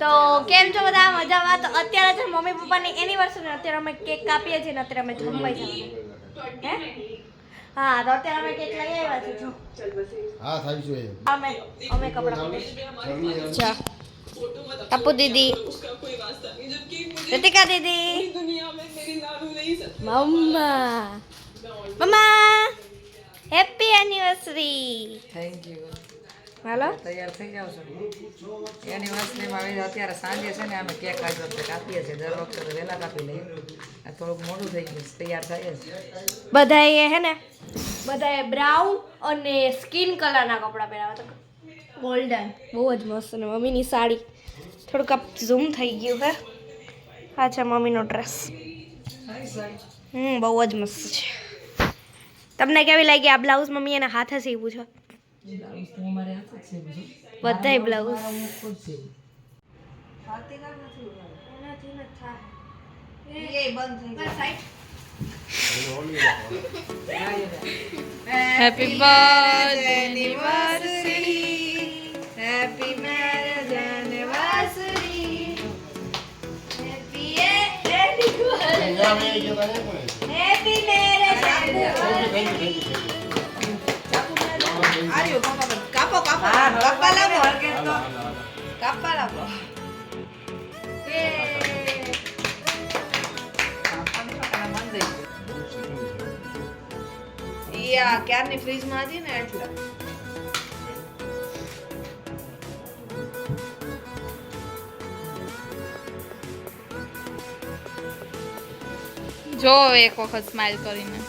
તો કેમ છો બધા? મજામાં? તો અત્યારે છે મમ્મી પપ્પાની એનિવર્સરી અત્યારે અમે કેક કાપીએ છીએ ને અત્યારે અમે જમવા જવાનું હે? હા તો અત્યારે અમે કેક લઈ આવ્યા છે જો. હા થાય છે. અમે અમે કપડાં ચા ટપુ દીદી. રીતિકા દીદી. મમ્મા. મમ્મા હેપી એનિવર્સરી થેન્ક યુ હાલો. તૈયાર થઈ જાવ છો. એનિવર્સરીમાં આવી અત્યારે સાંજે છે ને અમે કેક આજ વખતે કાપીએ છીએ. દર વખતે વહેલા કાપી લઈએ. આ થોડુંક મોડું થઈ ગયું તૈયાર થાય છે. બધાએ હે ને બધાએ બ્રાઉન અને સ્કિન કલરના કપડાં પહેરાવા તો ગોલ્ડન બહુ જ મસ્ત ને મમ્મીની સાડી. થોડુંક આપ ઝૂમ થઈ ગયું હે. આ છે મમ્મીનો ડ્રેસ હમ બહુ જ મસ્ત છે. તમને કેવી લાગી આ બ્લાઉઝ મમ્મી? એના હાથે સીવું છે. બ્લાઉઝ તો અમારે હાથ જ છે બધું બધાય બ્લાઉઝ મારા હું ખુદ સીવું. Happy birthday anniversary happy marriage anniversary happy anniversary happy marriage આર્યો, કાપો, કાપો, કાપો. કાપા લાવો, હરકે તો. કાપા લાવો. કાપાનું તો. પેલા મન દઈ ગયું. ઈ આ ક્યારની ફ્રીજમાં હતી ને એટલે. જો એક વખત સ્માઇલ કરીને.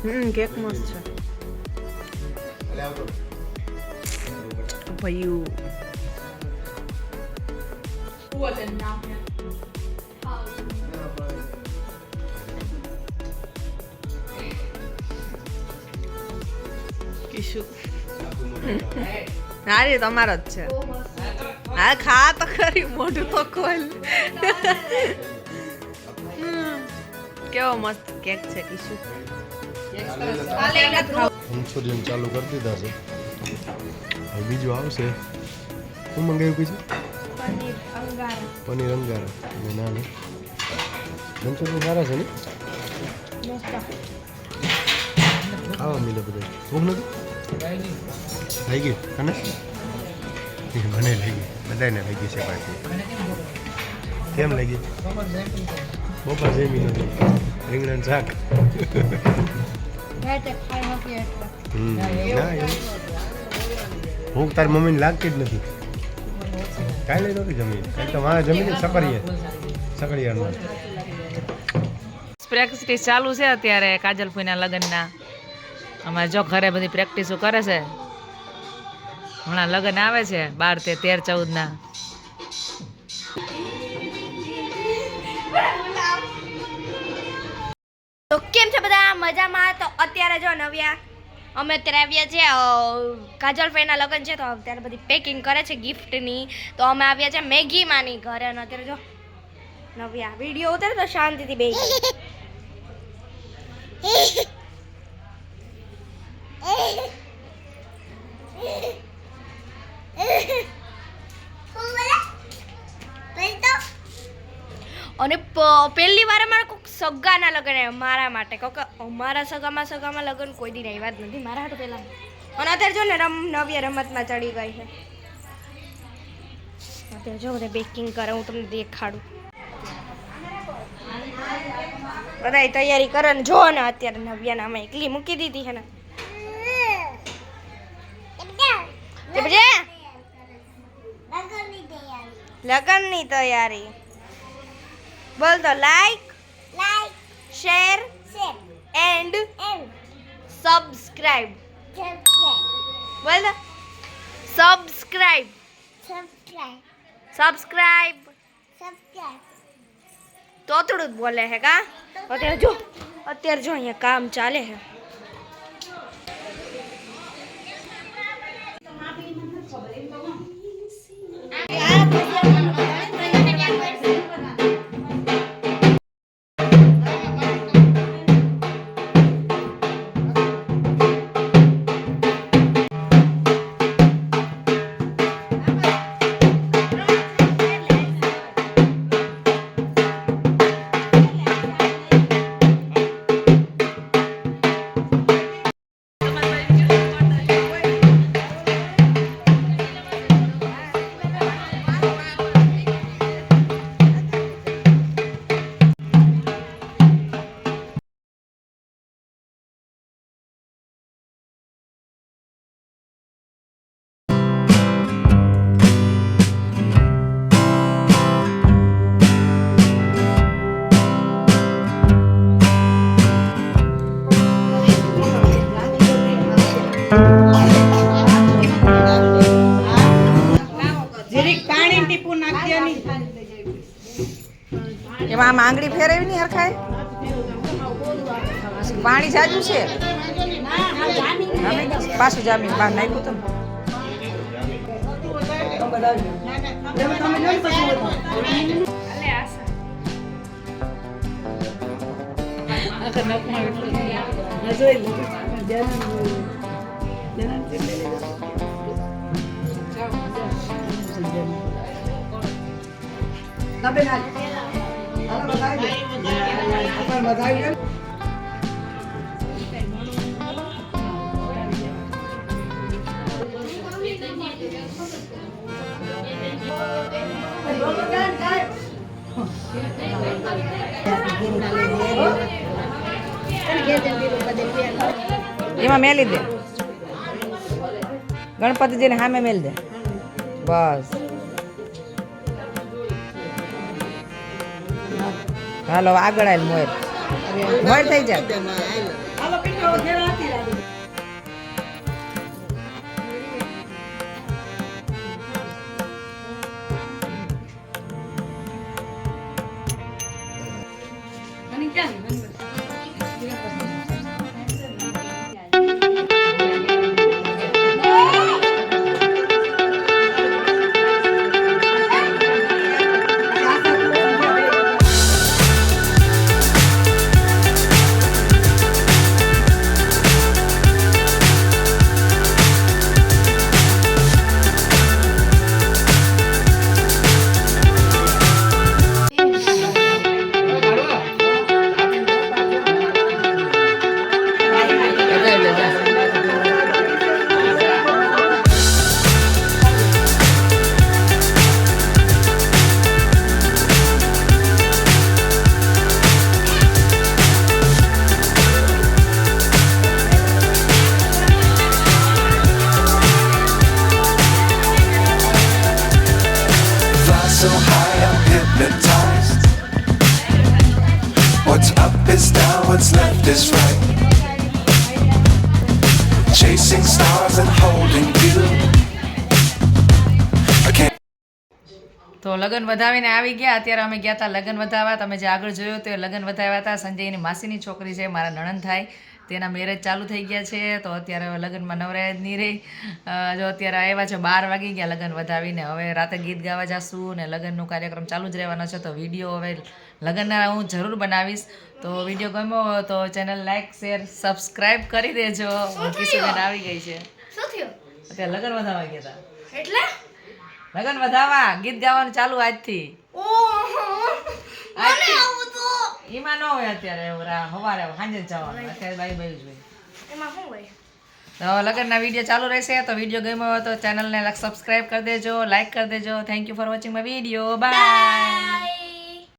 હમ કેક મસ્ત છે ભયું કિશુ હારી તમારો જ છે હા ખા તો ખરી મોઢું તો ખોલ હમ. કેવો મસ્ત કેક છે કિશુ ઇન્સ્યોરન્સ ચાલુ કરી દીધા છે. બીજું આવશે. શું મંગાવ્યું બીજું પનીર અંગારા. અને ના નાની. મંચુરિયન સારા છે ને? ખાવા મિલે બધા. ભૂખ નથી? થઈ ગઈ? અને મને લઈ ગઈ. બધાને લઈ ગઈ છે પાછી. કેમ લઈ ગઈ? બપોર જેમી નથી. રીંગણ શાક. ના ભૂખ તારી મમ્મીને લાગતી જ નથી. કાંઈ લઈ નથી જમીન કાંઈ તો મારે જમીન સકડીએ સકડીયારમાં પ્રેક્ટિસ ચાલુ છે અત્યારે કાજલ ફૂઈના લગ્નના. અમારે જો ઘરે બધી પ્રેક્ટિસો કરે છે. હમણાં લગ્ન આવે છે બાર તે તેર ચૌદ મજામાં તો અત્યારે જો નવ્યા અમે અત્યારે આવ્યા છે અ, કાજલ ફેના લગ્ન છે તો અત્યારે બધી પેકિંગ કરે છે ગિફ્ટની તો અમે આવ્યા છે મેગી માની ઘરે અને અત્યારે જો નવ્યા વીડિયો ઉતારે તો શાંતિથી બે અને પહેલી વાર અમારે સગાના લગ્ન મારા માટે. કહો કે અમારા સગામાં સગામાં લગ્ન કોઈ દી આવ્યા વાત નથી. મારા હાથ પહેલાં. અને અત્યારે જો ને રમ નવી રમતમાં ચડી ગઈ છે. અત્યારે જો બધા બેકિંગ કરે, હું તમને દેખાડું. બધા તૈયારી કરે ને જો ને અત્યારે નવ્યા અમે એકલી મૂકી દીધી છે ને. લગ્નની તૈયારી. બોલ તો like like share share and subscribe બોલ દે સબસ્ક્રાઇબ સબસ્ક્રાઇબ તો થોડું જ બોલે હે કા અત્યારે જો અત્યારે જો અહીંયા કામ ચાલે છે એમાં આમ આંગળી ફેરવી નહીં હરખાય? પાણી જાજુ છે? પાછું જામી બહાર નાખ્યું હતું ને. એમાં મેલી દે. ગણપતિજીને સામે મેલ દે. બસ. હાલો આગળ આવેલ મોર. મોર થઈ જાય what's left is right. Chasing stars and holding you. તો લગ્ન વધાવીને આવી ગયા અત્યારે અમે ગયા હતા લગ્ન વધાવવા તમે જે આગળ જોયું તે લગ્ન વધાવ્યા હતા સંજયની માસીની છોકરી છે, મારા નણંદ થાય તેના મેરેજ ચાલુ થઈ ગયા છે તો અત્યારે હવે લગ્નમાં નવરાય જ નહીં રહી જો અત્યારે આવ્યા છે બાર વાગી ગયા લગ્ન વધાવીને. હવે રાતે ગીત ગાવા જશું ને લગ્નનો કાર્યક્રમ ચાલુ જ રહેવાનો છે તો વીડિયો હવે લગ્નના હું જરૂર બનાવીશ. તો વીડિયો ગમ્યો હોય તો ચેનલ લાઈક શેર સબસ્ક્રાઈબ કરી દેજો. કિશુબેન આવી ગઈ છે. અત્યારે લગ્ન વધાવા ગયા હતા. એટલે? લગ્ન વધાવા ગીત ગાવાનું ચાલુ આજથી. તો એમાં ન હોય અત્યારે સવારે સાંજે જવાનું. અત્યારે બાઈ બાઈ જ હોય. એમાં શું હોય? તો લગ્નના વીડિયો ચાલુ રહેશે. તો વીડિયો ગમ્યો હોય તો ચેનલને સબસ્ક્રાઈબ કરી દેજો લાઇક કરી દેજો. Thank you for watching my video bye